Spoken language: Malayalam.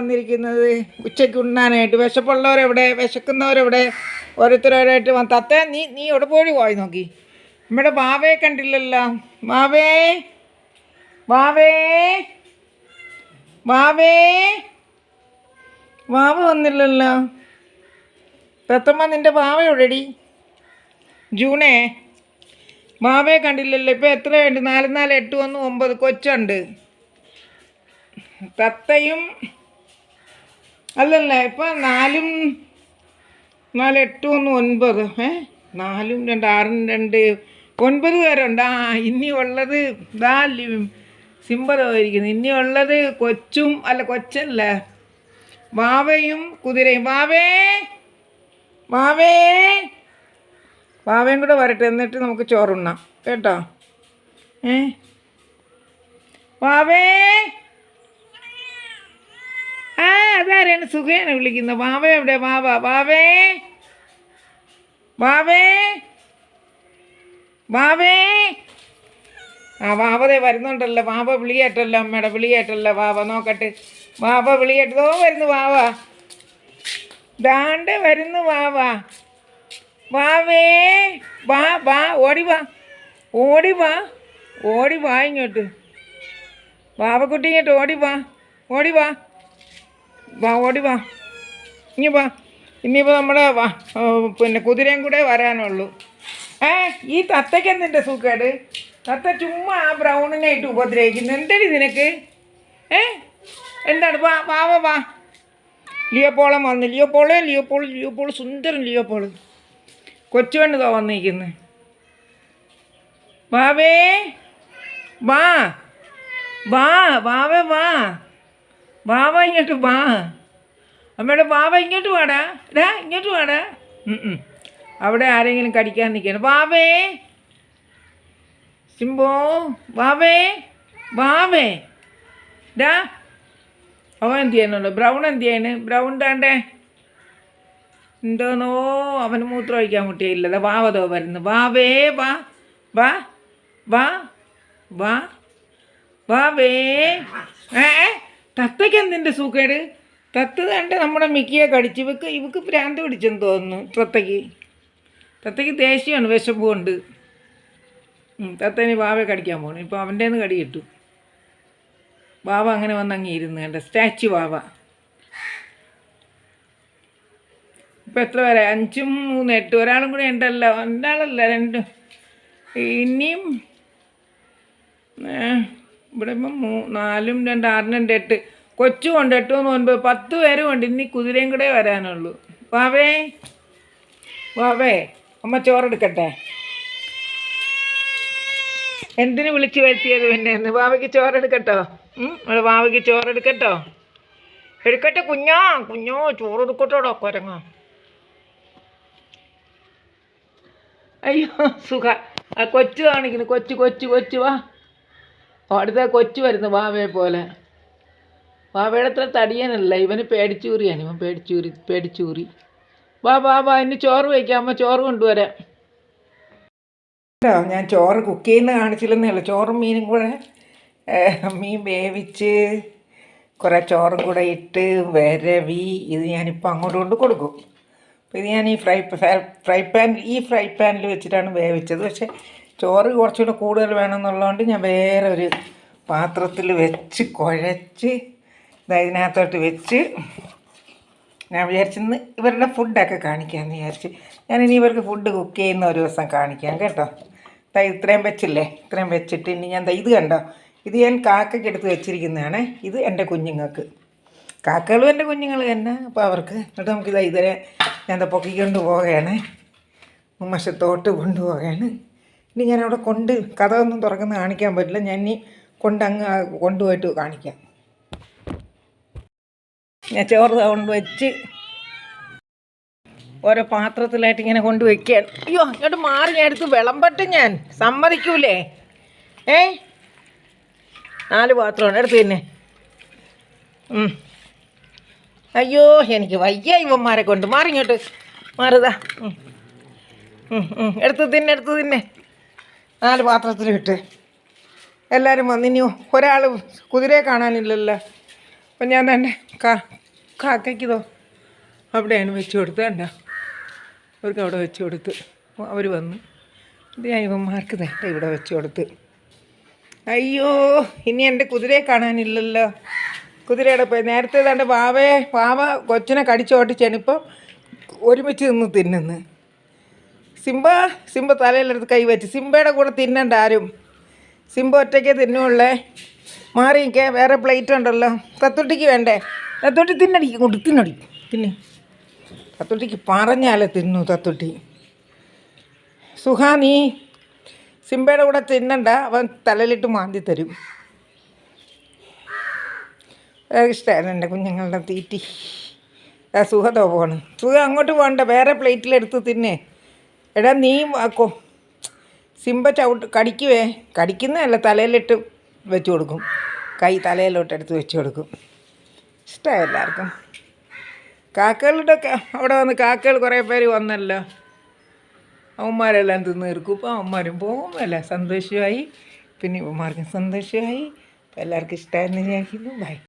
വന്നിരിക്കുന്നത്? ഉച്ചയ്ക്ക് ഉണ്ണാനായിട്ട്. വിശപ്പുള്ളവരെവിടെ? വിശക്കുന്നവരെവിടെ? ഓരോരുത്തരോരായിട്ട് വന്ന്. തത്ത നീ നീ എവിടെ പോയി പോയി നോക്കി? നമ്മുടെ ബാവയെ കണ്ടില്ലല്ലോ. ബാവേ ബാവേ ബാവേ ബാവ വന്നില്ലല്ലോ. തത്തമ്മ നിന്റെ ബാവ എവിടെടി? ജൂണേ ബാവയെ കണ്ടില്ലല്ലോ. ഇപ്പം എത്രയുണ്ട്? നാല് നാല് എട്ട് ഒന്ന് ഒമ്പത്. കൊച്ചുണ്ട്. തത്തയും അല്ലല്ല ഇപ്പം നാലും നാല് എട്ട് ഒന്ന് ഒൻപത് ഏ? നാലും രണ്ട് ആറും രണ്ട് ഒൻപത് പേരുണ്ട്. ആ ഇനി ഉള്ളത് ഇതാ സിമ്പതായിരിക്കുന്നു ഇനി ഉള്ളത് കൊച്ചും അല്ല കൊച്ചല്ല. വാവയും കുതിരയും. വാവേ! വാവേ! വാവയും കൂടെ വരട്ടെ എന്നിട്ട് നമുക്ക് ചോറുണ്ണാം. കേട്ടോ? ഏ? വാവേ ആ അതാരാണ് സുഖേനെ വിളിക്കുന്നത് വാവ എവിടെ? വാവ. വാവേ. വാവേ. വാവേ. ആ വാവതേ വരുന്നുണ്ടല്ലോ. വാവ വിളിയേട്ടല്ലോ അമ്മയുടെ വിളിയേട്ടല്ലോ വാവ നോക്കട്ടെ. വാവ വിളിയേട്ടതോ വരുന്നു വാവ. ദാണ്ട് വരുന്നു വാവ. വാവേ. വാ വാ ഓടി വാ. ഓടി വാ. ഓടി വാ ഇങ്ങോട്ട്. വാവക്കുട്ടി ഇങ്ങോട്ട് ഓടി വാ. ഓടി വാ. വാ ഓടി വാ. ഇനി വാ. ഇനിയിപ്പോൾ നമ്മുടെ പിന്നെ കുതിരയും കൂടെ വരാനുള്ളൂ. ഏ ഈ തത്തയ്ക്ക് എന്തിന്റെ സൂക്കേട് തത്ത ചുമ്മാ ആ ബ്രൗണിനായിട്ട് ഉപദ്രവിക്കുന്നു. എന്തടി നിനക്ക്? ഏ എന്താണ്? വാ വാ വാ വാ. ലിയോപ്പോളം വന്നു. ലിയോപ്പോളെ ലിയോപ്പോൾ ലിയോപ്പോൾ സുന്ദരൻ ലിയോപ്പോൾ കൊച്ചുവണ്ണുതോ വന്നിരിക്കുന്നത് വാവേ വാ. വാ വാവേ വാ. വാവ ഇങ്ങോട്ട് വാ. അമ്മയുടെ വാവ ഇങ്ങോട്ട് വാടാ. ഡാ ഇങ്ങോട്ട് വാടാ. അവിടെ ആരെങ്കിലും കടിക്കാൻ നിൽക്കണം വാവേ. സിംബോ വാവേ വാവേ. ഡാ അവൻ എന്ത് ചെയ്യാനുള്ളു ബ്രൗൺ എന്ത് ചെയ്യണ് ബ്രൗൺ താണ്ടേ. എന്തോന്നോ അവന് മൂത്രം ഒഴിക്കാൻ മുട്ടിയില്ലത് വാവതോ വരുന്നു. വാവേ വാ വാ വാ വാ വാവേ. ഏ, തത്തയ്ക്ക് എന്തിന്റെ സൂക്കേട് തത്ത കണ്ട് നമ്മുടെ മിക്കിയെ കടിച്ച് ഇവക്ക് ഇവക്ക് ഭ്രാന്ത് പിടിച്ചെന്ന് തോന്നുന്നു തത്തയ്ക്ക്. തത്തയ്ക്ക് ദേഷ്യമാണ് വിശപ്പ് കൊണ്ട് തത്തേനെ വാവയെ കടിക്കാൻ പോകണം ഇപ്പോൾ അവന്റെ കടി കിട്ടും. വാവ അങ്ങനെ വന്ന് അങ്ങ് ഇരുന്ന് കണ്ട സ്റ്റാച്ചു വാവ. ഇപ്പം എത്ര വരെ അഞ്ചും മൂന്ന് എട്ട് ഒരാളും കൂടെ ഉണ്ടല്ലോ. ഒരാളല്ല രണ്ടും. ഇനിയും ഇവിടെ ഇപ്പം മൂ നാലും രണ്ട് ആറിനും രണ്ട് എട്ട്. കൊച്ചും ഉണ്ട് എട്ട് മൂന്ന് ഒൻപത്. പത്ത് പേരും ഉണ്ട് ഇനി കുതിരയും കൂടെ വരാനുള്ളൂ. വാവേ. വാവേ. അമ്മ ചോറെടുക്കട്ടെ? എന്തിനു വിളിച്ചു വരുത്തിയത് പിന്നെ എന്ന് വാവയ്ക്ക് ചോറെടുക്കട്ടോ? ഇവിടെ വാവയ്ക്ക് ചോറെടുക്കട്ടോ? എടുക്കട്ടെ കുഞ്ഞാ. കുഞ്ഞോ ചോറെടുക്കട്ടോടോ കുരങ്ങ. അയ്യോ സുഖ. ആ കൊച്ചു കാണിക്കുന്നു. കൊച്ചു കൊച്ചു കൊച്ചു വാ. ഓ, അടുത്ത കൊച്ചു വരുന്നു വാവയെ പോലെ. വാവയുടെ അത്ര തടിയനല്ല. ഇവന് പേടിച്ചൂറിയാണ്. ഇവൻ പേടിച്ചൂരി പേടിച്ചൂറി. വാ വാ വാ ഇനി ചോറ് വയ്ക്കാം. അമ്മ ചോറ് കൊണ്ടുവരാം. ഞാൻ ചോറ് കുക്ക് ചെയ്യുന്ന കാണിച്ചില്ലെന്നേ ഉള്ളൂ. ചോറും മീനും കൂടെ മീൻ വേവിച്ച് കുറേ ചോറും കൂടെ ഇട്ട് വരവി. ഇത് ഞാനിപ്പോൾ അങ്ങോട്ട് കൊണ്ട് കൊടുക്കും. അപ്പോൾ ഇത് ഞാൻ ഈ ഫ്രൈ ഫ്രൈ പാൻ ഈ ഫ്രൈ പാനിൽ വെച്ചിട്ടാണ് വേവിച്ചത്. പക്ഷേ ചോറ് കുറച്ചുകൂടെ കൂടുതൽ വേണമെന്നുള്ളതുകൊണ്ട് ഞാൻ വേറെ ഒരു പാത്രത്തിൽ വെച്ച് കുഴച്ച് ഇതിനകത്തോട്ട് വെച്ച് ഞാൻ വിചാരിച്ചിന്ന് ഇവരുടെ ഫുഡൊക്കെ കാണിക്കാമെന്ന് വിചാരിച്ച്. ഇനി ഇവർക്ക് ഫുഡ് കുക്ക് ചെയ്യുന്ന ഒരു ദിവസം കാണിക്കാം കേട്ടോ. ദാ ഇത്രയും വെച്ചില്ലേ? ഇത്രയും വെച്ചിട്ട് ഇനി ഞാൻ ദാ ഇത് കണ്ടോ? ഇത് ഞാൻ കാക്കയ്ക്ക് എടുത്ത് വെച്ചിരിക്കുന്നതാണ്. ഇത് എന്റെ കുഞ്ഞുങ്ങൾക്ക്. കാക്കകളും എന്റെ കുഞ്ഞുങ്ങൾ തന്നെ. അപ്പോൾ അവർക്ക് എന്നിട്ട് നമുക്ക് ഇതാ ഇതിനെ ഞാൻ പൊക്കിക്കൊണ്ട് പോവുകയാണ്. മുമ്മശത്തോട്ട് കൊണ്ടുപോവുകയാണ്. ഇനി ഞാൻ അവിടെ കൊണ്ട് ഒന്നും തുറക്കുന്ന കാണിക്കാൻ പറ്റില്ല. ഞാൻ ഇനി കൊണ്ട് അങ്ങ് കൊണ്ടുപോയിട്ട് കാണിക്കാം. ഞാൻ ചോറ് കൊണ്ട് വെച്ച് ഓരോ പാത്രത്തിലായിട്ട് ഇങ്ങനെ കൊണ്ട് വെക്കാൻ അയ്യോ ഇങ്ങോട്ട് മാറി ഞാൻ എടുത്ത് വിളമ്പട്ട് ഞാൻ. സമ്മതിക്കൂലേ? ഏ? നാല് പാത്രമാണ്. എടുത്ത് പിന്നെ അയ്യോ എനിക്ക് വയ്യ ഇവന്മാരെ കൊണ്ട്. മാറി ഇങ്ങോട്ട്. മാറുതാ. എടുത്ത് തിന്നെ എടുത്ത് തിന്നെ. നാല് പാത്രത്തിലിട്ട് എല്ലാവരും വന്നിനി ഒരാൾ കുതിരയെ കാണാനില്ലല്ലോ. അപ്പം ഞാൻ തന്നെ കാ കാക്കയ്ക്കിതോ അവിടെയാണ് വെച്ച് കൊടുത്തത് കണ്ട? അവർക്ക് അവിടെ വെച്ച് കൊടുത്ത്. അവർ വന്ന് ഇത് ഞാൻ ഇവന്മാർക്ക് നേരത്തെ ഇവിടെ വെച്ച് കൊടുത്ത്. അയ്യോ ഇനി എന്റെ കുതിരയെ കാണാനില്ലല്ലോ. കുതിരയുടെ നേരത്തെ തന്റെ ബാവയെ ബാവ കൊച്ചിനെ കടിച്ചോട്ടിച്ചാണ് ഇപ്പം ഒരുമിച്ച് നിന്ന് തിന്നുന്നു സിംബ സിംബ തലയിലെടുത്ത് കൈ വെച്ച്. സിംബയുടെ കൂടെ തിന്നണ്ട ആരും. സിംബ ഒറ്റയ്ക്ക് തിന്നുള്ളേ. മാറിയിക്കേ വേറെ പ്ലേറ്റ് ഉണ്ടല്ലോ. തത്തൊട്ടിക്ക് വേണ്ടേ? തത്തൊട്ടി തിന്നടി കൊണ്ട് തിന്നടി. തിന്നെ. തത്തൊട്ടിക്ക് പറഞ്ഞാലേ തിന്നു തത്തൊട്ടി. സുഹാ നീ സിംബയുടെ കൂടെ തിന്നണ്ട. അവൻ തലയിലിട്ട് മാന്തി തരും. ഇഷ്ടമായിരുന്നു എന്റെ കുഞ്ഞുങ്ങളുടെ തീറ്റി. ആ സുഖതോ പോകണം സുഖ അങ്ങോട്ട് പോകണ്ട വേറെ പ്ലേറ്റിലെടുത്ത് തിന്നേ. എടാ നീ ആക്കോ സിംബ ചവിട്ട് കടിക്കുവേ? കടിക്കുന്നതല്ല തലയിലിട്ട് വെച്ച് കൊടുക്കും. കൈ തലയിലോട്ട് എടുത്ത് വെച്ച് കൊടുക്കും. ഇഷ്ടമായി എല്ലാവർക്കും? കാക്കകളുടെ അവിടെ വന്ന് കാക്കകൾ കുറേ പേര് വന്നല്ലോ. അവന്മാരെല്ലാം തിന്ന് തീർക്കും. ഇപ്പോൾ അവന്മാരും പോകും അല്ല സന്തോഷമായി. പിന്നെ ഇവന്മാർക്കും സന്തോഷമായി. എല്ലാവർക്കും ഇഷ്ടമായിരുന്നു ഞാൻ ബൈ